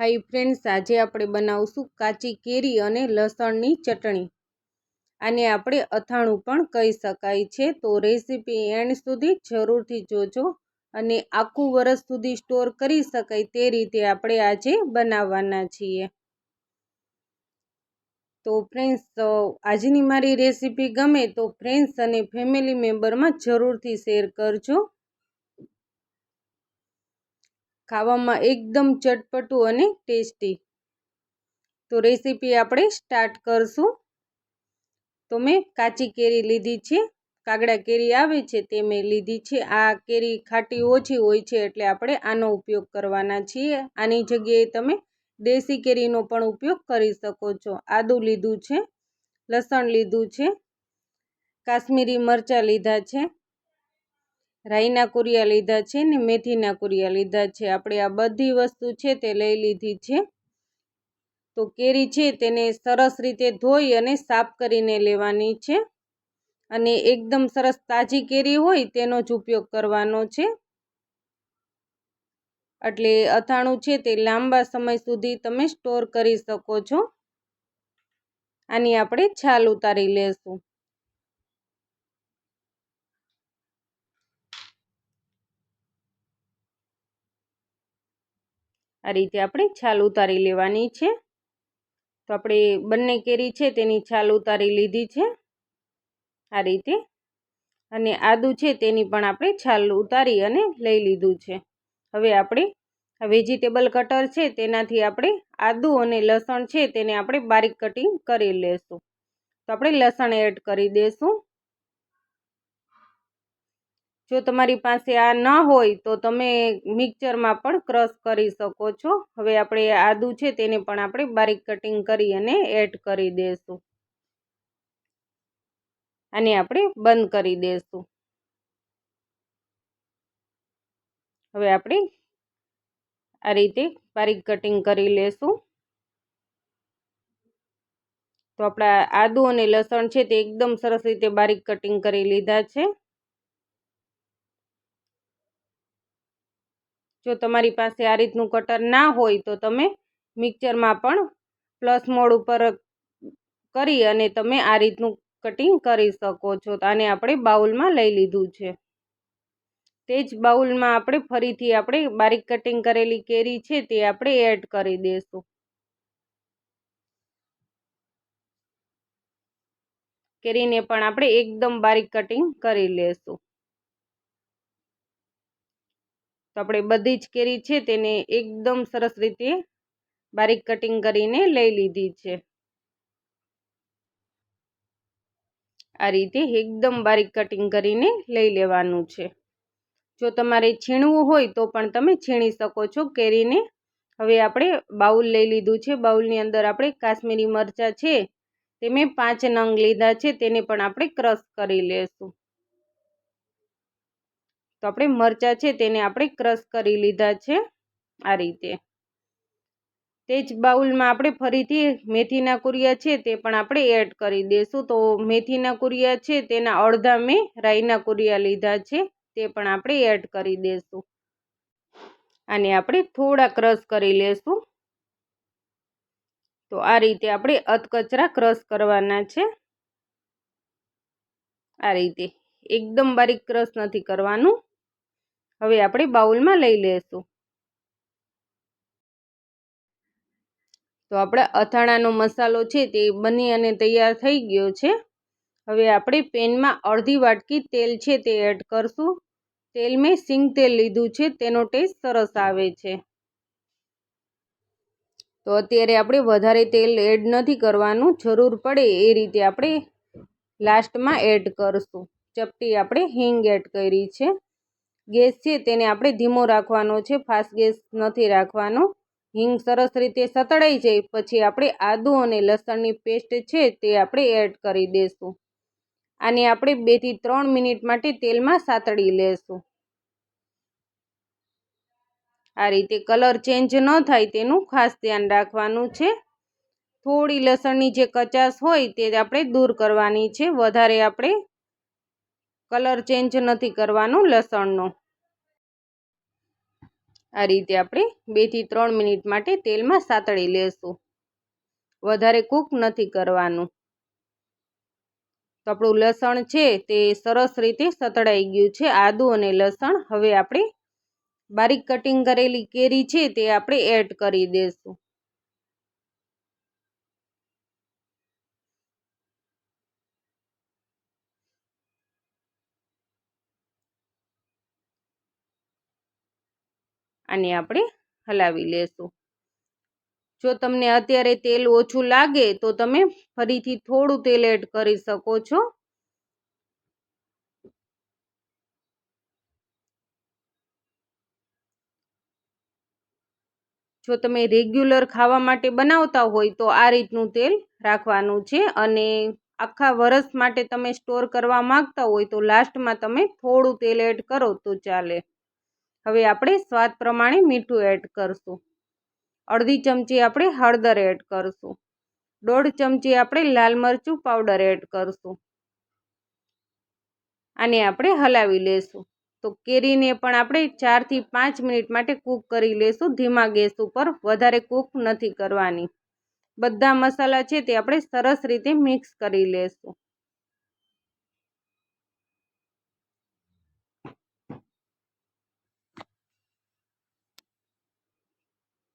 High friends, આજે આપણે બનાવશું કાચી કેરી અને લસણની ચટણી. આને આપણે અથાણું પણ કહી શકાય છે. તો રેસીપી એન્ડ સુધી જરૂરથી જોજો અને આખું વરસ સુધી સ્ટોર કરી શકાય તે રીતે આપણે આજે બનાવવાના છીએ. તો ફ્રેન્ડ્સ આજની મારી રેસીપી ગમે તો ફ્રેન્ડ્સ અને ફેમિલી મેમ્બરમાં જરૂરથી શેર કરજો. ખાવામાં એકદમ ચટપટું અને ટેસ્ટી. તો રેસીપી આપણે સ્ટાર્ટ કરશું. તો મેં કાચી કેરી લીધી છે, કાગડા કેરી આવે છે તે મેં લીધી છે. આ કેરી ખાટી ઓછી હોય છે એટલે આપણે આનો ઉપયોગ કરવાના છીએ. આની જગ્યાએ તમે દેશી કેરીનો પણ ઉપયોગ કરી શકો છો. આદું લીધું છે, લસણ લીધું છે, કાશ્મીરી મરચાં લીધા છે રાઈના કુરિયા લીધા છે ને મેથીના કુરિયા લીધા છે. આપણે આ બધી વસ્તુ છે તે લઈ લીધી છે. તો કેરી છે તેને સરસ રીતે ધોઈ અને સાફ કરીને લેવાની છે. અને એકદમ સરસ તાજી કેરી હોય તેનો જ ઉપયોગ કરવાનો છે. એટલે અથાણું છે તે લાંબા સમય સુધી તમે સ્ટોર કરી શકો છો. આની આપણે છાલ ઉતારી લેશું. આ રીતે આપણે છાલ ઉતારી લેવાની છે. તો આપણે બંને કેરી છે તેની છાલ ઉતારી લીધી છે. આ રીતે. અને આદું છે તેની પણ આપણે છાલ ઉતારી અને લઈ લીધું છે. હવે આપણે વેજીટેબલ કટર છે તેનાથી આપણે આદું અને લસણ છે તેને આપણે બારીક કટિંગ કરી લેશું. તો આપણે લસણ એડ કરી દઈશું જો તમારી પાસે આ ન હોય તો તમે મિક્સરમાં પણ ક્રશ કરી શકો છો. હવે આપણે આદું છે તેને પણ આપણે બારીક કટિંગ કરી અને એડ કરી દઈશું આને આપણે બંધ કરી દઈશું હવે આપણે આ રીતે બારીક કટિંગ કરી લેશું. તો આપણા આદુ અને લસણ છે તે એકદમ સરસ રીતે બારીક કટિંગ કરી લીધા છે. જો તમારી પાસે આ રીતનું કટર ના હોય તો તમે મિક્સરમાં પણ પ્લસ મોડ ઉપર કરી અને તમે આ રીતનું કટિંગ કરી શકો છો. આને આપણે બાઉલમાં લઈ લીધું છે. તે જ બાઉલમાં આપણે ફરીથી આપણે બારીક કટિંગ કરેલી કેરી છે તે આપણે એડ કરી દઈશું કેરીને પણ આપણે એકદમ બારીક કટિંગ કરી લેશું. તો આપણે બધી જ કેરી છે તેને એકદમ સરસ રીતે બારીક કટિંગ કરીને લઈ લીધી છે. આ રીતે એકદમ બારીક કટિંગ કરીને લઈ લેવાનું છે. જો તમારે છીણવું હોય તો પણ તમે છીણી શકો છો કેરીને. હવે આપણે બાઉલ લઈ લીધું છે. બાઉલની અંદર આપણે કાશ્મીરી મરચાં છે, તે મેં પાંચ નંગ લીધા છે, તેને પણ આપણે ક્રશ કરી લેશું. તો આપણે મરચાં છે તેને આપણે ક્રશ કરી લીધા છે આ રીતે. તે જ બાઉલમાં આપણે ફરીથી મેથીના કુરિયા છે તે પણ આપણે એડ કરી દઈશું તો મેથીના કુરિયા છે તેના અડધા મેં રાઈના કુરિયા લીધા છે તે પણ આપણે એડ કરી દઈશું આને આપણે થોડા ક્રશ કરી લેશું. તો આ રીતે આપણે અધકચરા ક્રશ કરવાના છે. આ રીતે. એકદમ બારીક ક્રશ નથી કરવાનું. હવે આપણે બાઉલમાં લઈ લેશું. તો આપણા અથાણાનો મસાલો છે તે બની અને તૈયાર થઈ ગયો છે. હવે આપણે પેનમાં અડધી વાટકી તેલ છે તે એડ કરશું. તેલ મેં સિંગ તેલ લીધું છે, તેનો ટેસ્ટ સરસ આવે છે. તો અત્યારે આપણે વધારે તેલ એડ નથી કરવાનું, જરૂર પડે એ રીતે આપણે લાસ્ટમાં એડ કરશું. ચપટી આપણે હિંગ એડ કરી છે. ગેસ છે તેને આપણે ધીમો રાખવાનો છે, ફાસ્ટ ગેસ નથી રાખવાનો. હિંગ સરસ રીતે સતળાઈ જાય, પછી આપણે આદું અને લસણની પેસ્ટ છે તે આપણે એડ કરી દઈશું આને આપણે બેથી ત્રણ મિનિટ માટે તેલમાં સાતળી લેશું. આ રીતે કલર ચેન્જ ન થાય તેનું ખાસ ધ્યાન રાખવાનું છે. થોડી લસણની જે કચાશ હોય તે આપણે દૂર કરવાની છે. વધારે આપણે કલર ચેન્જ નથી કરવાનો લસણનો. આ રીતે આપણે બેથી ત્રણ મિનિટ માટે તેલમાં સાતળી લેશું. વધારે કૂક નથી કરવાનું. તો આપણું લસણ છે તે સરસ રીતે સતળાઈ ગયું છે. આદુ અને લસણ હવે આપણે બારીક કટિંગ કરેલી કેરી છે તે આપણે એડ કરી દઈશું આને આપણે હલાવી લેશું. જો તમને અત્યારે તેલ ઓછું લાગે તો તમે ફરીથી થોડું તેલ એડ કરી શકો છો. જો તમે રેગ્યુલર ખાવા માટે બનાવતા હોય તો આ રીતનું તેલ રાખવાનું છે અને આખા વરસ માટે તમે સ્ટોર કરવા માંગતા હોય તો લાસ્ટમાં તમે થોડું તેલ એડ કરો તો ચાલે. હવે આપણે સ્વાદ પ્રમાણે મીઠું એડ કરશું. અડધી ચમચી આપણે હળદર એડ કરશું. દોઢ ચમચી આપણે લાલ મરચું પાવડર એડ કરશું. આને આપણે હલાવી લેશું. તો કેરીને પણ આપણે ચારથી પાંચ મિનિટ માટે કૂક કરી લેશું. ધીમા ગેસ ઉપર વધારે કૂક નથી કરવાની. બધા મસાલા છે તે આપણે સરસ રીતે મિક્સ કરી લેશું.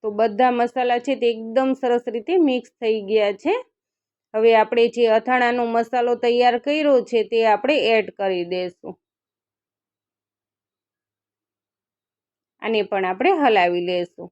તો બધા મસાલા છે તે એકદમ સરસ રીતે મિક્સ થઈ ગયા છે. હવે આપણે જે અથાણાનો મસાલો તૈયાર કર્યો છે તે આપણે એડ કરી દઈશું આને પણ આપણે હલાવી લેશું.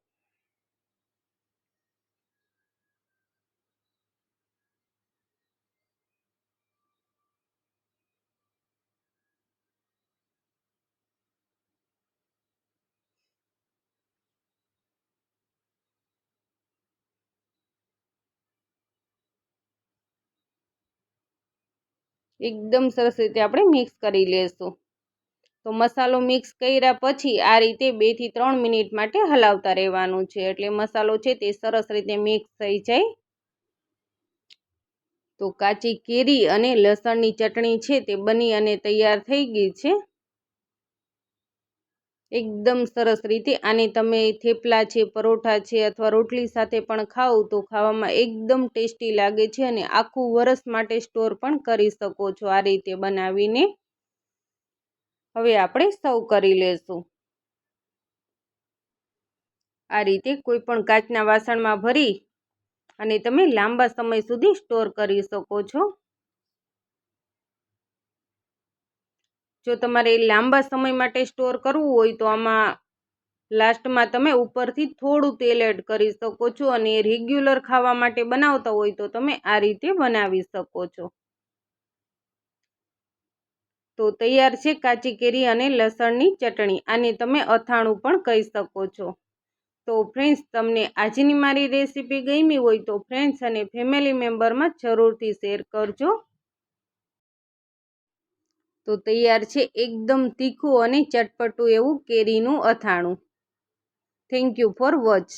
એકદમ સરસ રીતે આપણે મિક્સ કરી લેશું. તો મસાલો મિક્સ કર્યા પછી આ રીતે બેથી ત્રણ મિનિટ માટે હલાવતા રહેવાનું છે. એટલે મસાલો છે તે સરસ રીતે મિક્સ થઈ જાય. તો કાચી કેરી અને લસણની ચટણી છે તે બની અને તૈયાર થઈ ગઈ છે. એકદમ સરસ રીતે. આને તમે થેપલા છે, પરોઠા છે અથવા રોટલી સાથે પણ ખાઓ તો ખાવામાં એકદમ ટેસ્ટી લાગે છે અને આખું વરસ માટે સ્ટોર પણ કરી શકો છો આ રીતે બનાવીને. હવે આપણે સર્વ કરી લેશું. આ રીતે કોઈ પણ કાચના વાસણમાં ભરી અને તમે લાંબા સમય સુધી સ્ટોર કરી શકો છો. જો તમારે લાંબા સમય માટે સ્ટોર કરવું હોય તો આમાં લાસ્ટમાં તમે ઉપરથી થોડું તેલ એડ કરી શકો છો અને રેગ્યુલર ખાવા માટે બનાવતા હોય તો તમે આ રીતે બનાવી શકો છો. તો તૈયાર છે કાચી કેરી અને લસણની ચટણી. આને તમે અથાણું પણ કહી શકો છો. તો ફ્રેન્ડ્સ, તમને આજની મારી રેસીપી ગમી હોય તો ફ્રેન્ડ્સ અને ફેમિલી મેમ્બરમાં જરૂરથી શેર કરજો. તો તૈયાર છે એકદમ તીખું અને ચટપટું એવું કેરીનું અથાણું. Thank you for watch